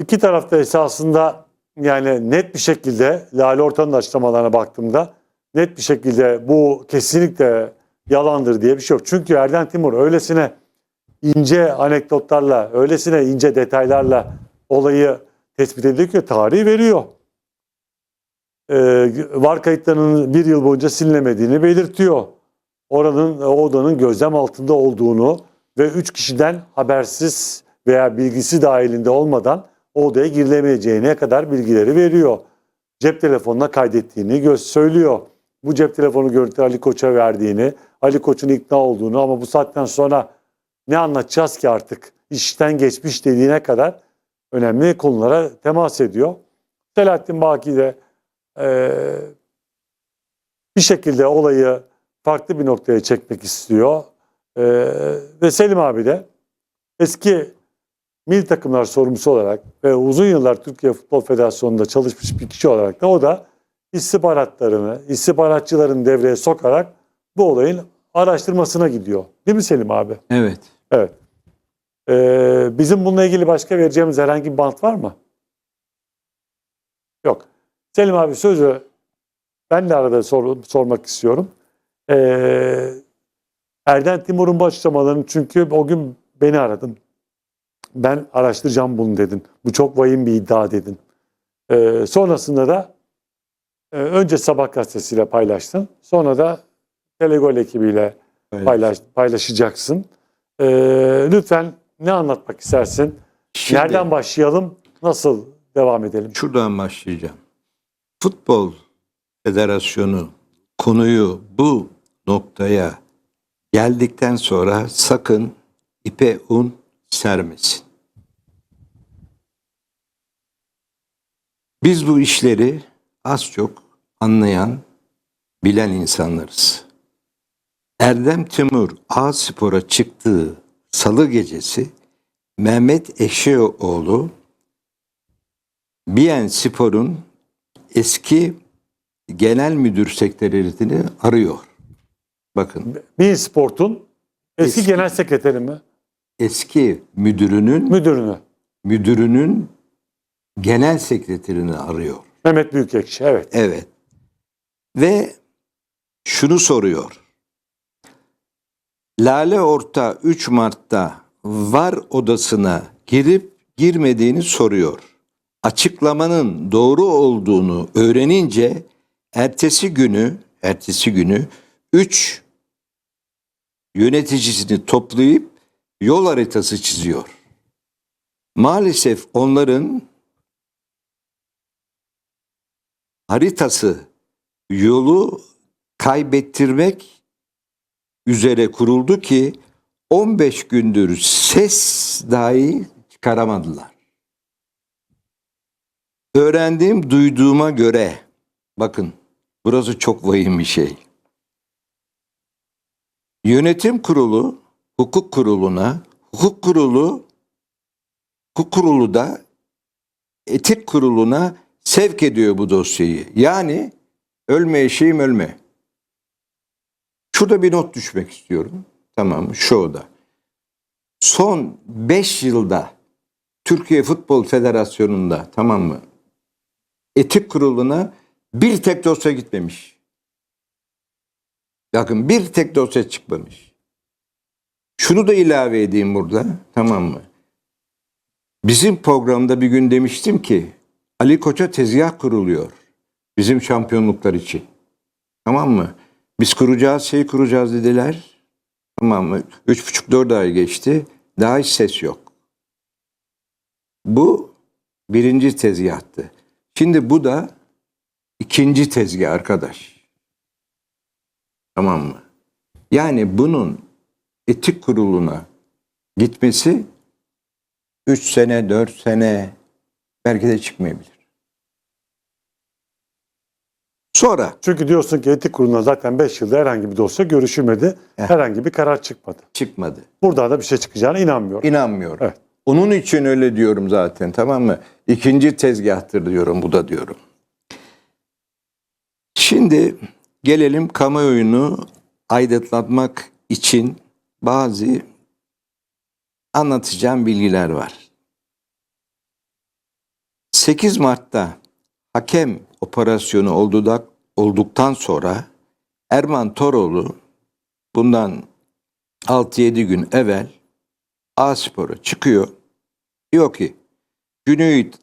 İki tarafta esasında yani net bir şekilde Lale Ortan'ın açıklamalarına baktığımda net bir şekilde bu kesinlikle yalandır diye bir şey yok. Çünkü Erden Timur öylesine ince anekdotlarla, öylesine ince detaylarla olayı tespit ediyor ki tarihi veriyor. Ee, var kayıtlarının bir yıl boyunca silinemediğini belirtiyor. Oranın, o odanın gözlem altında olduğunu ve üç kişiden habersiz veya bilgisi dahilinde olmadan o odaya girilemeyeceğine kadar bilgileri veriyor. Cep telefonuna kaydettiğini göz söylüyor. Bu cep telefonu görüntüleri Ali Koç'a verdiğini, Ali Koç'un ikna olduğunu ama bu saatten sonra ne anlatacağız ki artık işten geçmiş dediğine kadar önemli konulara temas ediyor. Selahattin Baki de eee, bir şekilde olayı farklı bir noktaya çekmek istiyor. Eee, ve Selim abi de eski milli takımlar sorumlusu olarak ve uzun yıllar Türkiye Futbol Federasyonu'nda çalışmış bir kişi olarak da o da istihbaratlarını, istihbaratçıların devreye sokarak bu olayın araştırmasına gidiyor. Değil mi Selim abi? Evet. Evet. Ee, bizim bununla ilgili başka vereceğimiz herhangi bir bant var mı? Yok. Selim abi sözü ben de arada sor- sormak istiyorum. Ee, Erden Timur'un bu açıklamalarını çünkü o gün beni aradın. Ben araştıracağım bunu dedin. Bu çok vahim bir iddia dedin. Ee, sonrasında da e, önce Sabah gazetesiyle paylaştın. Sonra da Telegol ekibiyle paylaş, paylaşacaksın. Ee, lütfen ne anlatmak istersin? Şimdi Nereden başlayalım? Nasıl devam edelim? şuradan başlayacağım. Futbol Federasyonu konuyu bu noktaya geldikten sonra sakın ipe un sermesin. Biz bu işleri az çok anlayan, bilen insanlarız. Erdem Timur A Spor'a çıktığı salı gecesi Mehmet Eşeoğlu Biyen Spor'un eski genel müdür sekreterini arıyor. Bakın Bein Sport'un eski, Eski. genel sekreteri mi? eski müdürünün Müdürünü. müdürünün genel sekreterini arıyor. Mehmet Büyükekşi. Evet. Evet. Ve şunu soruyor. Lale Orta 3 Mart'ta var odasına girip girmediğini soruyor. Açıklamanın doğru olduğunu öğrenince ertesi günü ertesi günü 3 yöneticisini toplayıp yol haritası çiziyor. Maalesef onların haritası yolu kaybettirmek üzere kuruldu ki 15 gündür ses dahi çıkaramadılar. Öğrendiğim, duyduğuma göre bakın burası çok vahim bir şey. Yönetim kurulu hukuk kuruluna, hukuk kurulu hukuk kurulu da etik kuruluna sevk ediyor bu dosyayı. Yani ölme eşeğim ölme. Şurada bir not düşmek istiyorum. Tamam mı? Şu oda. Son 5 yılda Türkiye Futbol Federasyonu'nda tamam mı? Etik kuruluna bir tek dosya gitmemiş. Bakın bir tek dosya çıkmamış. Şunu da ilave edeyim burada. Tamam mı? Bizim programda bir gün demiştim ki Ali Koç'a tezgah kuruluyor. Bizim şampiyonluklar için. Tamam mı? Biz kuracağız, şey kuracağız dediler. Tamam mı? Üç buçuk dört ay geçti. Daha hiç ses yok. Bu birinci tezgahtı. Şimdi bu da ikinci tezgah arkadaş. Tamam mı? Yani bunun etik kuruluna gitmesi 3 sene, 4 sene belki de çıkmayabilir. Sonra Çünkü diyorsun ki etik kuruluna zaten 5 yılda herhangi bir dosya görüşülmedi. Eh. Herhangi bir karar çıkmadı. çıkmadı. Buradan da bir şey çıkacağına inanmıyorum. İnanmıyorum. Evet. Onun için öyle diyorum zaten tamam mı? İkinci tezgahtır diyorum bu da diyorum. Şimdi gelelim kamuoyunu aydınlatmak için bazı anlatacağım bilgiler var. 8 Mart'ta hakem operasyonu oldudak, olduktan sonra Erman Toroğlu bundan 6-7 gün evvel A-Spor'a çıkıyor. Diyor ki Cüneyt,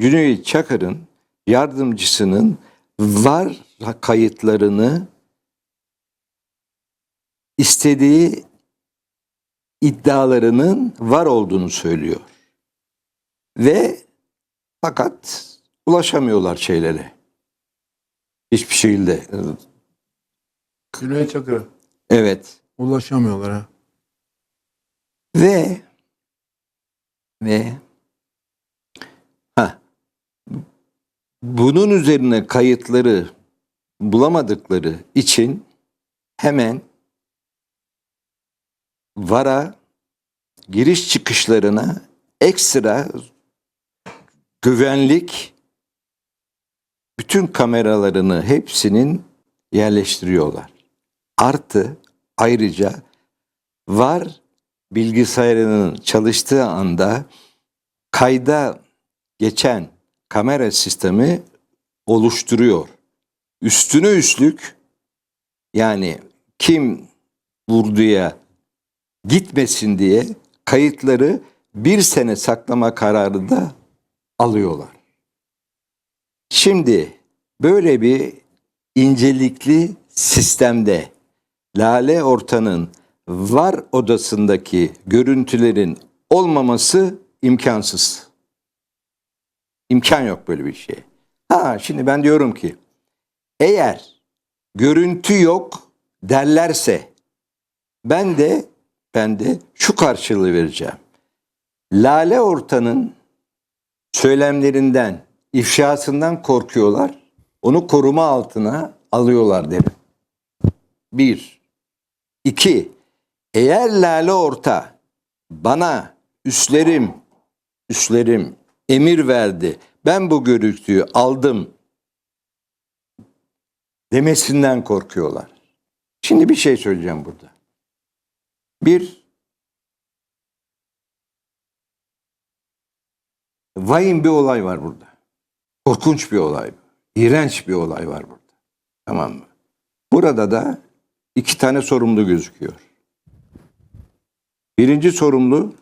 Cüneyt Çakır'ın yardımcısının var kayıtlarını istediği iddialarının var olduğunu söylüyor. Ve fakat ulaşamıyorlar şeylere. Hiçbir şekilde. Cüneyt Çakır'a Evet. ulaşamıyorlar ha. Ve ve ha bunun üzerine kayıtları bulamadıkları için hemen VAR'a giriş çıkışlarına ekstra güvenlik bütün kameralarını hepsinin yerleştiriyorlar. Artı ayrıca var bilgisayarının çalıştığı anda kayda geçen kamera sistemi oluşturuyor. Üstüne üstlük yani kim vurduya gitmesin diye kayıtları bir sene saklama kararı da alıyorlar. Şimdi böyle bir incelikli sistemde Lale Orta'nın var odasındaki görüntülerin olmaması imkansız. İmkan yok böyle bir şey. Ha şimdi ben diyorum ki eğer görüntü yok derlerse ben de ben de şu karşılığı vereceğim. Lale Orta'nın söylemlerinden, ifşasından korkuyorlar. Onu koruma altına alıyorlar derim. Bir. İki. Eğer Lale Orta bana üstlerim, üstlerim emir verdi. Ben bu görüntüyü aldım demesinden korkuyorlar. Şimdi bir şey söyleyeceğim burada. Bir, vahim bir olay var burada. Korkunç bir olay. İğrenç bir olay var burada. Tamam mı? Burada da iki tane sorumlu gözüküyor. Birinci sorumlu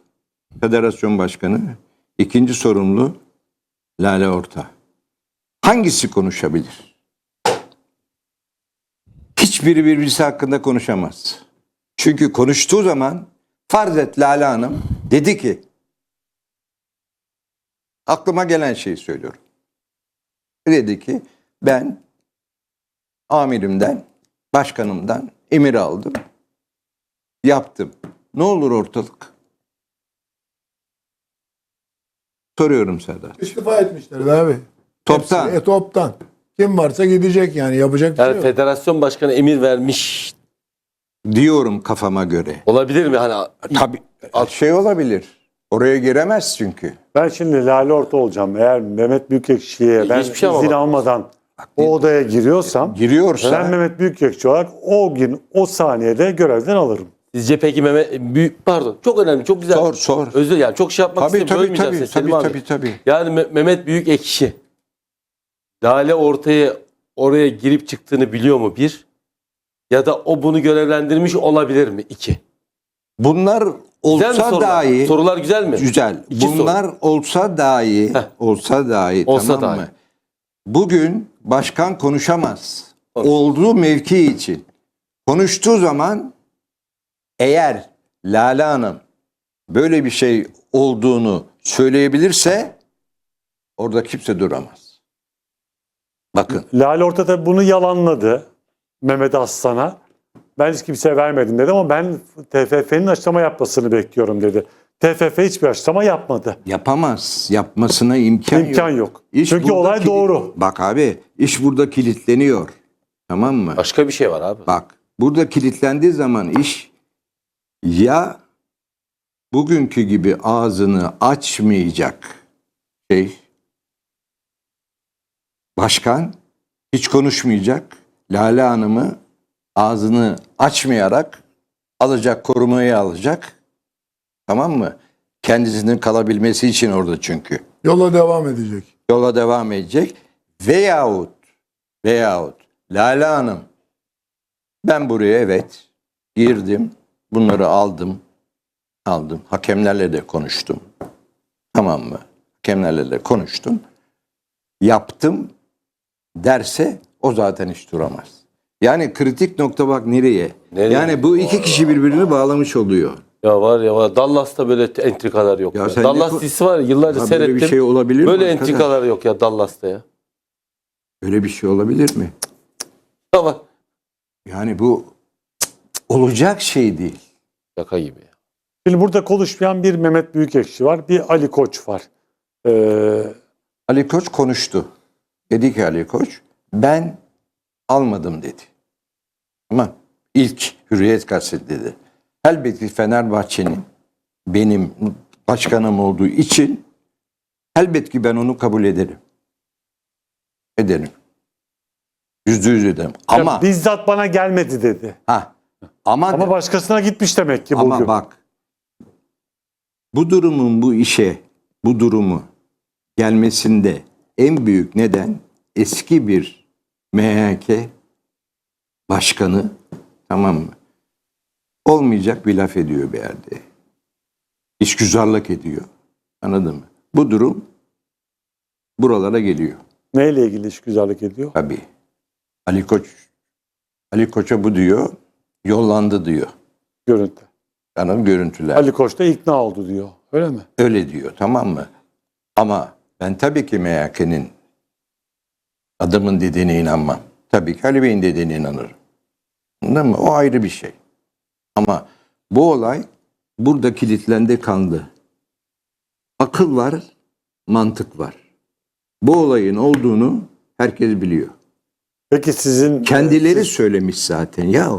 federasyon başkanı, ikinci sorumlu Lale Orta. Hangisi konuşabilir? Hiçbiri birbirisi hakkında konuşamaz. Çünkü konuştuğu zaman farz et Lale Hanım dedi ki aklıma gelen şeyi söylüyorum. Dedi ki ben amirimden, başkanımdan emir aldım. Yaptım. Ne olur ortalık? Soruyorum Serdar. İstifa etmişler abi. Toptan. Hepsi, e, toptan. Kim varsa gidecek yani yapacak bir şey Yani yok. federasyon başkanı emir vermiş Diyorum kafama göre. olabilir mi? Hani Tabii şey olabilir. Oraya giremez çünkü. Ben şimdi Lale Orta olacağım. Eğer Mehmet Büyükekşi'ye ben şey izin bak. almadan o odaya giriyorsam Giriyorsa ben Mehmet Büyükekşi olarak o gün o saniyede görevden alırım. sizce peki Mehmet büyük pardon çok önemli çok güzel. sor sor. Özür yani çok şey yapmak Tabii istemiyorum. tabii tabii tabii, tabii tabii. Yani Me- Mehmet Büyük Ekşi Lale ortaya oraya girip çıktığını biliyor mu bir? Ya da o bunu görevlendirmiş olabilir mi? İki. Bunlar Güzel olsa sorular? dahi Sorular güzel mi? güzel. İki soru. Bunlar olsa dahi Heh. olsa dahi Olsa tamam dahi. mı? Bugün başkan konuşamaz. Konuş. Olduğu mevki için. Konuştuğu zaman eğer Lale Hanım böyle bir şey olduğunu söyleyebilirse orada kimse duramaz. Bakın Lale Orta da bunu yalanladı Mehmet Aslan'a. Ben hiç kimseye vermedim dedi ama ben TFF'nin açıklama yapmasını bekliyorum dedi. TFF hiçbir açıklama yapmadı. yapamaz. Yapmasına imkan, İmkan yok. yok. İş Çünkü olay kilit- doğru. Bak abi iş burada kilitleniyor. Tamam mı? Başka bir şey var abi. Bak burada kilitlendiği zaman iş ya bugünkü gibi ağzını açmayacak şey başkan hiç konuşmayacak. Lale Hanım'ı ağzını açmayarak alacak, korumaya alacak. Tamam mı? Kendisinin kalabilmesi için orada çünkü. Yola devam edecek. yola devam edecek. Veyahut veyahut Lale Hanım ben buraya evet girdim. Bunları aldım. Aldım. Hakemlerle de konuştum. Tamam mı? Hakemlerle de konuştum. Yaptım derse o zaten hiç duramaz. Yani kritik nokta bak nereye? Nereye? Yani bu iki kişi birbirini bağlamış oluyor. Ya var ya var. Dallas'ta böyle entrikalar yok. Ya Ya sen Dallas ne- dizisi var ya yıllarca Ya böyle seyrettim. bir şey olabilir mi Böyle entrikalar yok ya Dallas'ta ya. Öyle bir şey olabilir mi? Ama Yani bu olacak şey değil. şaka gibi ya. Şimdi burada konuşmayan bir Mehmet Büyükekşi var. Bir Ali Koç var. Ee, Ali Koç konuştu. Dedi ki Ali Koç ben almadım dedi. Ama ilk Hürriyet Gazetesi dedi. Elbette Fenerbahçe'nin benim başkanım olduğu için elbette ki ben onu kabul ederim. Ederim. Yüzde yüz ederim. Ama ya bizzat bana gelmedi dedi. ha, ama, Ama başkasına gitmiş demek ki bugün. ama bak bu durumun bu işe bu durumu gelmesinde en büyük neden eski bir MHK başkanı tamam mı? Olmayacak bir laf ediyor bir yerde. İşgüzarlık ediyor. Anladın mı? Bu durum buralara geliyor. Neyle ilgili işgüzarlık ediyor? Tabii. Ali Koç Ali Koç'a bu diyor. Yollandı diyor. Görüntü. Anladın mı? görüntüler. Ali Koç da ikna oldu diyor. Öyle mi? Öyle diyor tamam mı? Ama ben tabii ki MHK'nin adamın dediğine inanmam. Tabii ki Ali Bey'in dediğine inanırım. Anladın mı? O ayrı bir şey. Ama bu olay burada kilitlendi kaldı. Akıl var, mantık var. Bu olayın olduğunu herkes biliyor. Peki sizin Kendileri söylemiş zaten ya.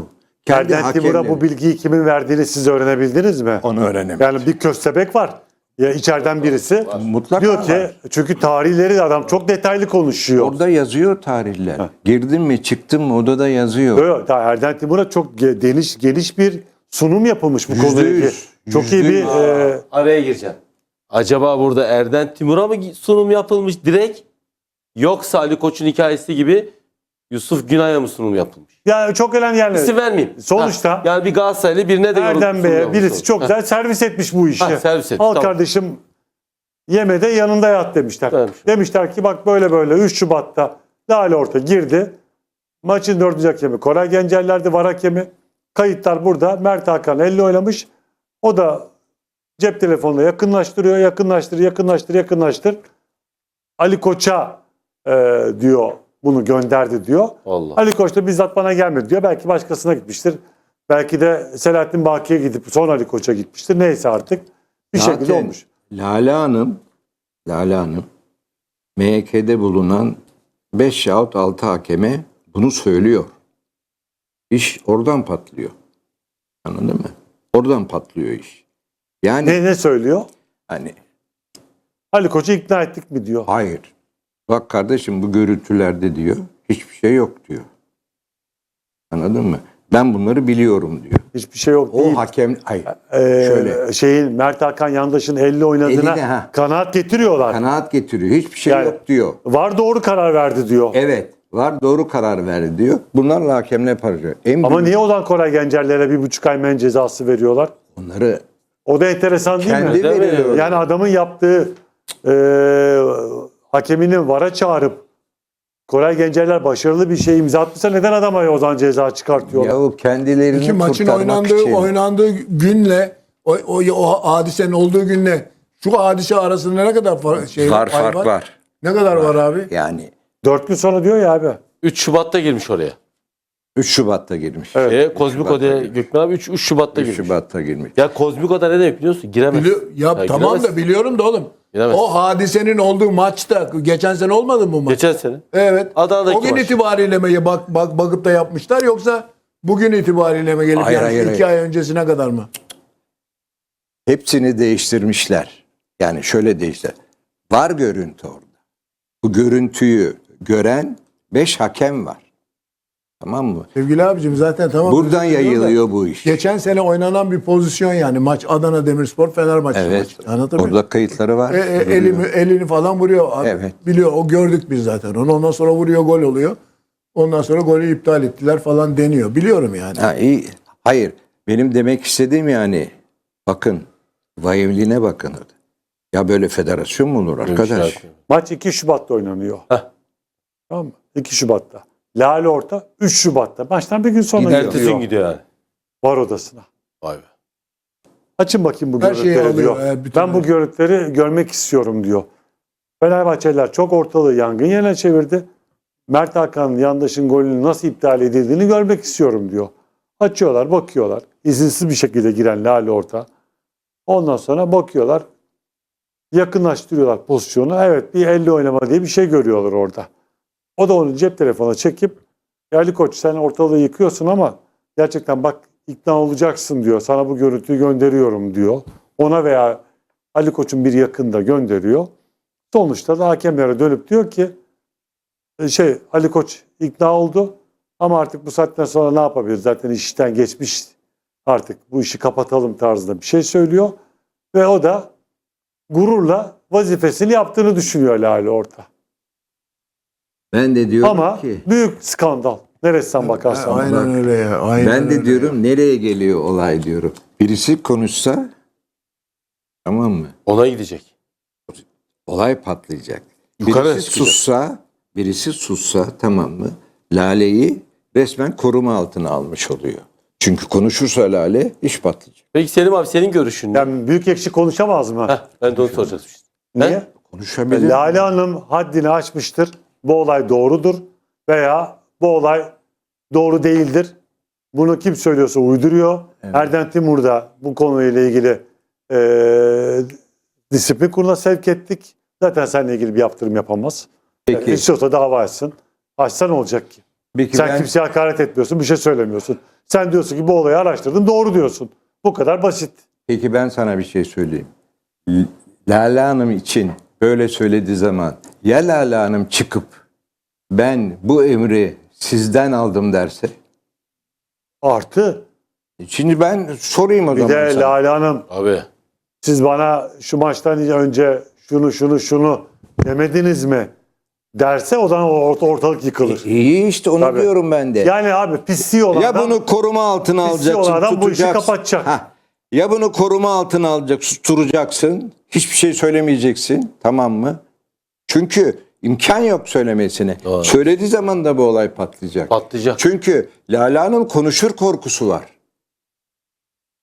Kendi Timur'a bu bilgiyi kimin verdiğini siz öğrenebildiniz mi? onu öğrenemez. Yani bir köstebek var. Ya içeriden birisi Mutlaka diyor ki var. çünkü tarihleri de adam çok detaylı konuşuyor. Orada yazıyor tarihler. Girdim mi çıktım mı odada yazıyor. Daha Erden Timur'a çok ge- geniş geniş bir sunum yapılmış bu Yüzde konuyla ilgili. yüz, Çok iyi bir e, Araya gireceğim. Acaba burada Erden Timur'a mı sunum yapılmış direkt? Yoksa Ali Koç'un hikayesi gibi Yusuf Günay'a mı sunum yapılmış? yani çok önemli yerler. İsim vermeyeyim. Sonuçta- Ha, yani bir Galatasaraylı birine de Erdem Bey'e birisi olmuş. çok güzel servis etmiş bu işi. Ha, servis etmiş, Al tamam. kardeşim yemede yanında yat demişler. Evet. Demişler ki bak böyle böyle 3 Şubat'ta Lale Orta girdi. Maçın dördüncü hakemi Koray Gencerler'di var hakemi. Kayıtlar burada. Mert Hakan elle oynamış. O da cep telefonla yakınlaştırıyor, yakınlaştır, yakınlaştır, yakınlaştır. Ali Koç'a e, diyor bunu gönderdi diyor. Allah. Ali Koç da bizzat bana gelmedi diyor. Belki başkasına gitmiştir. Belki de Selahattin Baki'ye gidip sonra Ali Koç'a gitmiştir. Neyse artık bir şekilde Zaten olmuş. Lale Hanım, Lale Hanım MHK'de bulunan 5 yahut 6 hakeme bunu söylüyor. İş oradan patlıyor. Anladın mı? Oradan patlıyor iş. Yani Ne, ne söylüyor? hani Ali Koç'u ikna ettik mi diyor. hayır. Bak kardeşim bu görüntülerde diyor hiçbir şey yok diyor. Anladın mı? Ben bunları biliyorum diyor. Hiçbir şey yok O değil. hakem hayır. Ee, şöyle. Şeyin Mert Hakan Yandaş'ın 50 oynadığına Eline, ha. kanaat getiriyorlar. Kanaat getiriyor. Hiçbir şey Yani- yok diyor. Var doğru karar verdi diyor. Evet. Var doğru karar verdi diyor. Bunlarla hakemle yapacak. En Ama büyük- niye o zaman Koray Gencerler'e bir buçuk ay men cezası veriyorlar? Onları O da enteresan değil kendi mi? Mi? veriyor. Yani adamın yaptığı e, hakeminin vara çağırıp Koray Gencerler başarılı bir şey imza atmışsa neden adama o zaman ceza çıkartıyorlar? Yahu kendilerini İki maçın kurtarmak oynandığı için. oynandığı günle o, o, o hadisenin olduğu günle şu hadise arasında ne kadar far, şey var fark var. Ne kadar var abi? Yani Dört gün sonra diyor ya abi. 3 Şubat'ta girmiş oraya. 3 Şubat'ta girmiş. Evet. E, Kozmik Şubat'ta Oda'ya girmiş. Gökmen abi 3, 3 Şubat'ta 3 girmiş. Şubat'ta girmiş. Ya Kozmik Oda ne demek biliyor musun? Giremez. Bili- ya, Ya tamam giremez. da biliyorum da oğlum. Giremez. O hadisenin olduğu maçta geçen sene olmadı mı bu maç? Geçen sene. Evet. Adana'daki o gün maç. itibariyle mi bak, bak, bakıp da yapmışlar yoksa bugün itibariyle mi gelip Hayır, yani hayır, iki hayır. ay öncesine kadar mı? Hepsini değiştirmişler. Yani şöyle değiştir. Var görüntü orada. Bu görüntüyü gören 5 hakem var. Tamam mı? Sevgili abicim zaten tamam. Buradan diliyorum da yayılıyor bu iş. Geçen sene oynanan bir pozisyon yani maç Adana Demirspor Fenerbahçe Evet. maçı. Anlatabiliyor? Orada kayıtları var. E, e, elini, elini falan vuruyor. Abi, Evet. Biliyor o gördük biz zaten onu. Ondan sonra vuruyor gol oluyor. Ondan sonra golü iptal ettiler falan deniyor. Biliyorum yani. Ha, iyi. Hayır. Benim demek istediğim yani bakın vahimliğine bakın. Ya böyle federasyon mu olur arkadaş? Maç 2 Şubat'ta oynanıyor. Heh. Tamam mı? 2 Şubat'ta. Lale Orta 3 Şubat'ta. Maçtan bir gün sonra Ertesi gün gidiyor. gidiyor yani. Var odasına. Vay be. Açın bakayım bu Her şeyi görüntüleri alıyor, diyor. e, bütün- ben bu görüntüleri görmek istiyorum diyor. Fenerbahçeliler çok ortalığı yangın yerine çevirdi. Mert Hakan'ın yandaşın golünün nasıl iptal edildiğini görmek istiyorum diyor. Açıyorlar, bakıyorlar. İzinsiz bir şekilde giren Lale Orta. Ondan sonra bakıyorlar. Yakınlaştırıyorlar pozisyonu. Evet bir elle oynama diye bir şey görüyorlar orada. O da onu cep telefona çekip "Ya Ali Koç sen ortalığı yıkıyorsun ama gerçekten bak ikna olacaksın diyor. Sana bu görüntüyü gönderiyorum diyor. Ona veya Ali Koç'un bir yakında gönderiyor. Sonuçta da hakemlere dönüp diyor ki e, şey Ali Koç ikna oldu ama artık bu saatten sonra ne yapabiliriz? Zaten işten geçmiş artık bu işi kapatalım tarzında bir şey söylüyor. Ve o da gururla vazifesini yaptığını düşünüyor Lale orta. Ben de diyorum Ama ki büyük skandal. Neresinden bakarsan. aynen bak, öyle ya. Aynen ben de öyle. diyorum nereye geliyor olay diyorum. Birisi konuşsa tamam mı? Ona gidecek. Olay patlayacak. Yukarı birisi çıkacak. sussa, birisi sussa tamam mı? Lale'yi resmen koruma altına almış oluyor. Çünkü konuşursa Lale iş patlayacak. Peki Selim abi senin görüşün ne? Yani büyük ekşi konuşamaz mı? Heh, ben de onu soracaktım. Niye? He? Konuşabilir. Lale Hanım haddini aşmıştır. Bu olay doğrudur. Veya bu olay doğru değildir. Bunu kim söylüyorsa uyduruyor. Erdem Timur da bu konuyla ilgili eee disiplin kuruluna sevk ettik. Zaten seninle ilgili bir yaptırım yapamaz. Peki, İstiyorsa dava açsın. Açsa ne olacak ki? peki Sen ben, kimseye hakaret etmiyorsun, bir şey söylemiyorsun. Sen diyorsun ki bu olayı araştırdım, doğru diyorsun. Bu kadar basit. peki ben sana bir şey söyleyeyim. Lale Hanım için böyle söylediği zaman ya Lale Hanım çıkıp ben bu emri sizden aldım derse? Artı Şimdi ben sorayım o bir zaman de sana. Lale Hanım Abi. siz bana şu maçtan önce şunu şunu şunu demediniz mi derse o zaman ort- ortalık yıkılır. İyi işte onu Tabii. diyorum ben de. Yani abi pisliği olan ya adam bunu koruma altına pisliği alacaksın, olan adam bu işi tutacaksın. kapatacak. Hah. Ya bunu koruma altına alacak, susturacaksın. Hiçbir şey söylemeyeceksin. Tamam mı? Çünkü imkan yok söylemesine. Doğru. Söylediği zaman da bu olay patlayacak. Patlayacak. Çünkü Lala Hanım konuşur korkusu var.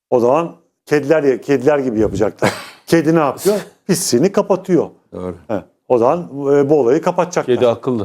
O zaman kediler kediler gibi yapacaklar. Kedi ne yapıyor? Pisliğini kapatıyor. Doğru. He. O zaman e, bu olayı kapatacaklar. Kedi akıllı.